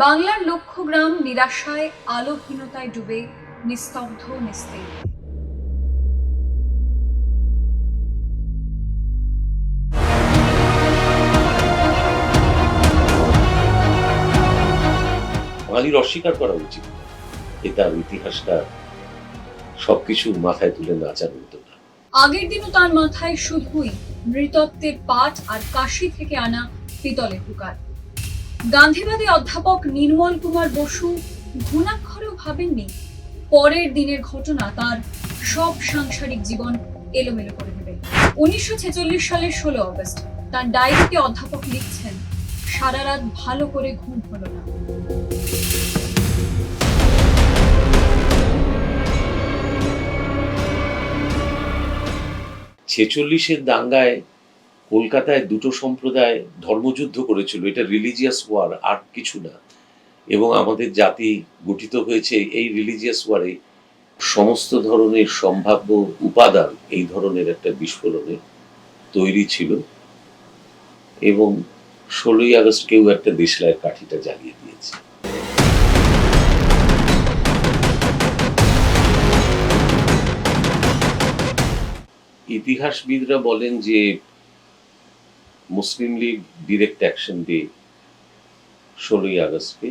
বাংলার লক্ষ্য গ্রাম নিরাশায় আলোহীনতায় ডুবে নিস্তব্ধ নিস্তেজ বাঙালির অস্বীকার করা উচিত না। এ তার ইতিহাসটা সবকিছু মাথায় তুলে নাচার মতো না আগের দিনও তার মাথায় শুধুই নৃতত্ত্বের পাঠ আর কাশি থেকে আনা পিতলের পুকার গান্ধীবাদী অধ্যাপক নির্মল কুমার বসু ঘুণাক্ষরেও ভাবেননি। পরের দিনের ঘটনা তার সব সাংসারিক জীবন এলোমেলো করে দেবে। উনিশশো ছেচল্লিশ সালের ষোলো অগস্ট তার ডায়েরিতে অধ্যাপক লিখছেন, সারা রাত ভালো করে ঘুম হলো না। ছেচল্লিশের দাঙ্গায় কলকাতায় দুটো সম্প্রদায় ধর্মযুদ্ধ করেছিল, এটা রিলিজিয়াস ওয়ার আর কিছু না। এবং আমাদের জাতি গঠিত হয়েছে এই রিলিজিয়াস ওয়ারে সমস্ত ধরনের সম্ভাব্য উপাদান এই ধরনের একটা বিস্ফোরণে তৈরি ছিল এবং ষোলোই আগস্ট কেউ একটা দেশলাইয়ের কাঠিটা জ্বালিয়ে দিয়েছে। ইতিহাসবিদরা বলেন যে Muslim League direct action day ষোলোই আগস্টকে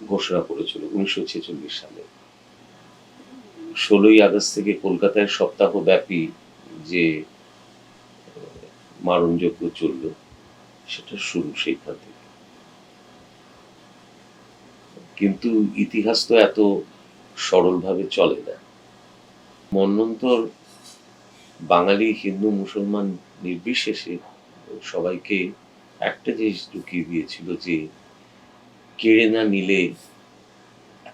ঘোষণা করেছিল উনিশশো ছেচল্লিশ সালে। ষোলোই আগস্ট থেকে কলকাতায় সপ্তাহব্যাপী যে মারণযজ্ঞ চলল, সেটা শুরু সেইখান থেকে। কিন্তু ইতিহাস তো এত সরলভাবে চলে না। মন্বন্তর বাঙালি, হিন্দু, মুসলমান নির্বিশেষে সবাইকে একটা জিনিস ঢুকিয়ে দিয়েছিল যে, কেড়ে না নিলে,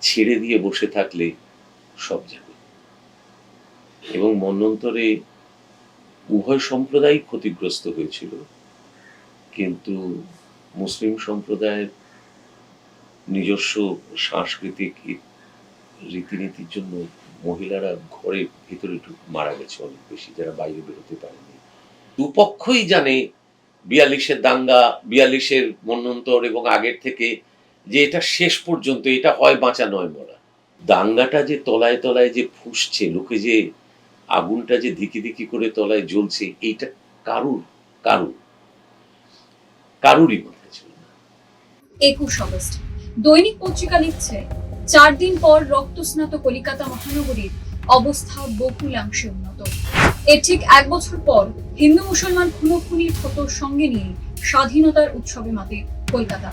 ছেড়ে দিয়ে বসে থাকলে সব যাবে। এবং মন্বন্তরে উভয় সম্প্রদায় ক্ষতিগ্রস্ত হয়েছিল। কিন্তু মুসলিম সম্প্রদায়ের নিজস্ব সাংস্কৃতিক রীতিনীতির জন্য মহিলারা ঘরে ভিতরে মারা গেছে অনেক বেশি, যারা বাইরে বেরোতে পারেনি। দুপক্ষই জানে বিয়াল্লিশের দাঙ্গা, বিয়াল্লিশের মন্বন্তর এবং আগের থেকে যে এটা শেষ পর্যন্ত, এটা হয় বাঁচা নয় মরা। দাঙ্গাটা যে তলায় তলায় যে ফুসছে, লোকে যে আগুনটা যে ধিকি ধিকি করে তলায় জ্বলছে, এইটা কারুর? কারুর? কারুরই মাথায় ছিল না। একুশ অগস্ট দৈনিক পত্রিকা লিখছে চার দিন পর রক্তস্নাত কলিকাতা মহানগরীর অবস্থা বহুলাংশে উন্নত। এর ঠিক এক বছর পর হিন্দু মুসলমান খুনোখুনির ক্ষত সঙ্গে নিয়ে স্বাধীনতার উৎসবে মাতে কলকাতা।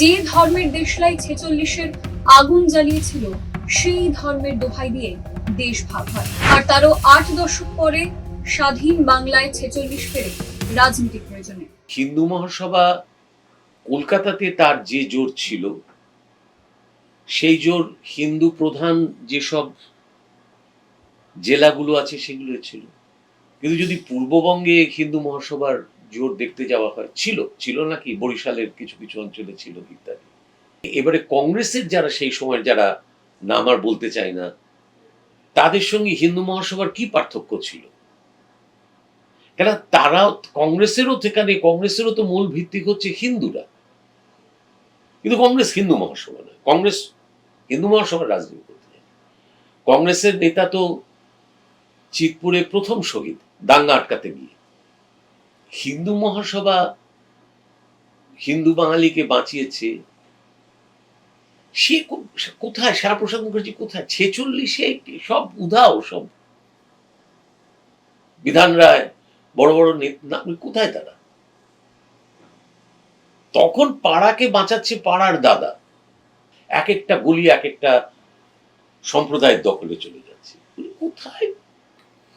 যে ধর্মের দেশলাই ছেচল্লিশের আগুন জ্বালিয়েছিল, সেই ধর্মের দোহাই দিয়ে দেশ ভাগ হয়। আর তারও আট দশক পরে স্বাধীন বাংলায় ছেচল্লিশ ফেরে রাজনীতিক প্রয়োজনে। হিন্দু মহাসভা কলকাতাতে তার যে জোর ছিল সেই জোর হিন্দু প্রধান যেসব জেলাগুলো আছে সেগুলো ছিল। কিন্তু যদি পূর্ববঙ্গে হিন্দু মহাসভার জোর দেখতে যাওয়া হয়, ছিল ছিল নাকি? বরিশালের কিছু কিছু অঞ্চলে ছিল ইত্যাদি। এবারে কংগ্রেসের যারা সেই সময় যারা নাম আর বলতে চাই না, তাদের সঙ্গে হিন্দু মহাসভার কি পার্থক্য ছিল? কেন তারা কংগ্রেসেরও সেখানে কংগ্রেসেরও তো মূল ভিত্তি হচ্ছে হিন্দুরা। কিন্তু কংগ্রেস হিন্দু মহাসভা নয়। কংগ্রেস হিন্দু মহাসভার রাজনীতি করতে কংগ্রেসের নেতা তো চিতপুরে প্রথম শহীদ, দাঙ্গা আটকাতে গিয়ে। হিন্দু মহাসভা হিন্দু বাঙালিকে বাঁচিয়েছে। সে কোথায়? শ্যামাপ্রসাদ মুখার্জি কোথায়? ছেচল্লিশে সব উধাও সব। বিধান রায়, বড় বড় নেতা কোথায় তারা? তখন পাড়াকে বাঁচাচ্ছে পাড়ার দাদা। এক একটা গলি এক একটা সম্প্রদায়ের দখলে চলে যাচ্ছে। কোথায়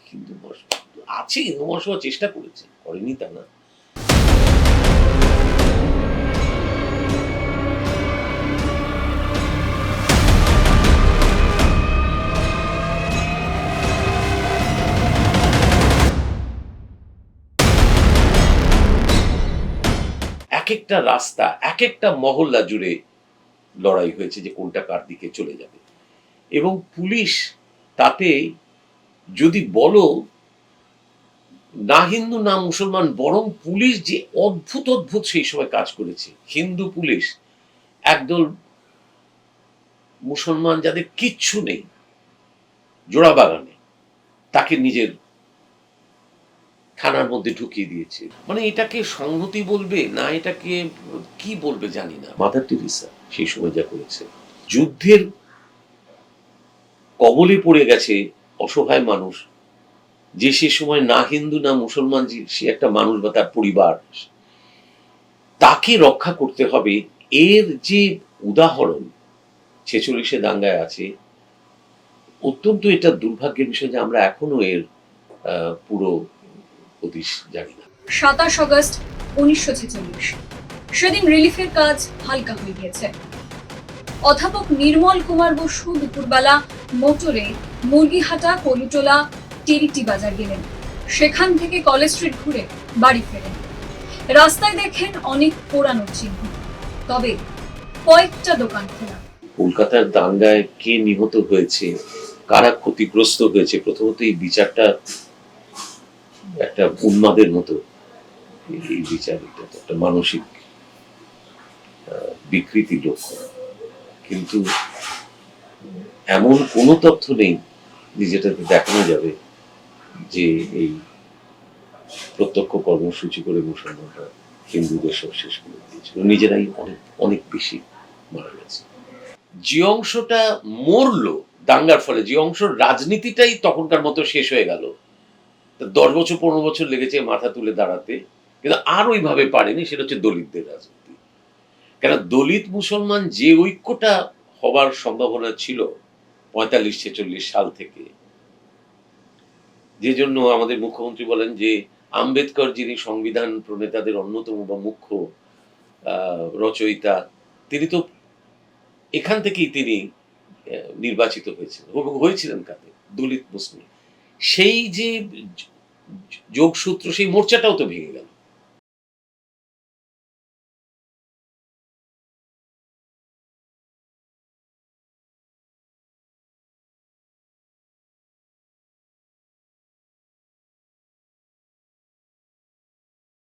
হিন্দু মহাসভা আছে হিন্দু মহাসভা চেষ্টা করেছে, করেনি তা না। এক একটা রাস্তা এক একটা মহল্লা জুড়ে লড়াই হয়েছে যে কোনটা কার দিকে চলে যাবে। এবং পুলিশ তাতে যদি বলো, না হিন্দু, না মুসলমান, বরং পুলিশ যে অদ্ভুত অদ্ভুত সেই সময় কাজ করেছে। হিন্দু পুলিশ একদল মুসলমান যাদের কিচ্ছু নেই, জোড়া বাগানে, তাকে নিজের থানার মধ্যে ঢুকিয়ে দিয়েছে। মানে এটাকে সংহতি বলবে না এটাকে কি বলবে জানি না। মাদার টেরিসা সেই সময় যা করেছে যুদ্ধের কবলে পড়ে গেছে অসহায় মানুষ যে সে সময় না হিন্দু না মুসলমান যে সে একটা মানুষ বা তার পরিবার তাকে রক্ষা করতে হবে। এর যে উদাহরণ ছেচল্লিশে দাঙ্গায় আছে অত্যন্ত এটা দুর্ভাগ্যের বিষয় যে আমরা এখনও এর আহ, পুরো হদিশ জানি না। সাতাশ আগস্ট উনিশশো ছেচল্লিশ। সেদিন রিলিফের কাজ হালকা হয়ে গিয়েছে। অধ্যাপক নির্মল কুমার বসু দুপুরবেলা মোটরে মুরগিহাটা কলুটোলা টেরিটি বাজার গেলেন। সেখান থেকে কলেজ স্ট্রিট ঘুরে বাড়ি ফেরেন। রাস্তায় দেখেন অনেক পোড়ানোর চিহ্ন। তবে কয়েকটা দোকান খোলা। কলকাতার দাঙ্গায় কে নিহত হয়েছে? কারা ক্ষতিগ্রস্ত হয়েছে? প্রথমত এই বিচারটা একটা উন্মাদের মতো এই বিচার, এটা তো একটা মানসিক বিকৃতি লক্ষ্য কিন্তু এমন কোনো তথ্য নেই যে যেটাতে দেখানো যাবে যে এই প্রত্যক্ষ কর্মসূচি করে মুসলমানরা হিন্দুদের সব শেষ করে দিয়েছিল। নিজেরাই অনেক অনেক বেশি মারা গেছে। যে অংশটা মরলো দাঙ্গার ফলে, যে অংশ রাজনীতিটাই তখনকার মতো শেষ হয়ে গেল দশ বছর, পনেরো বছর লেগেছে মাথা তুলে দাঁড়াতে, কিন্তু আর ওইভাবে পারেনি, সেটা হচ্ছে দলিতদের রাজনীতি। কেন দলিত মুসলমান যে ঐক্যটা হবার সম্ভাবনা ছিল পঁয়তাল্লিশ, ছেচল্লিশ সাল থেকে, যে জন্য আমাদের মুখ্যমন্ত্রী বলেন যে আম্বেদকর যিনি সংবিধান প্রণেতাদের অন্যতম বা মুখ্য রচয়িতা, তিনি তো এখান থেকেই তিনি নির্বাচিত হয়েছিলেন হয়েছিলেন কাতে দলিত মুসলিম। সেই যে যোগসূত্র সেই মোর্চাটাও তো ভেঙে গেল।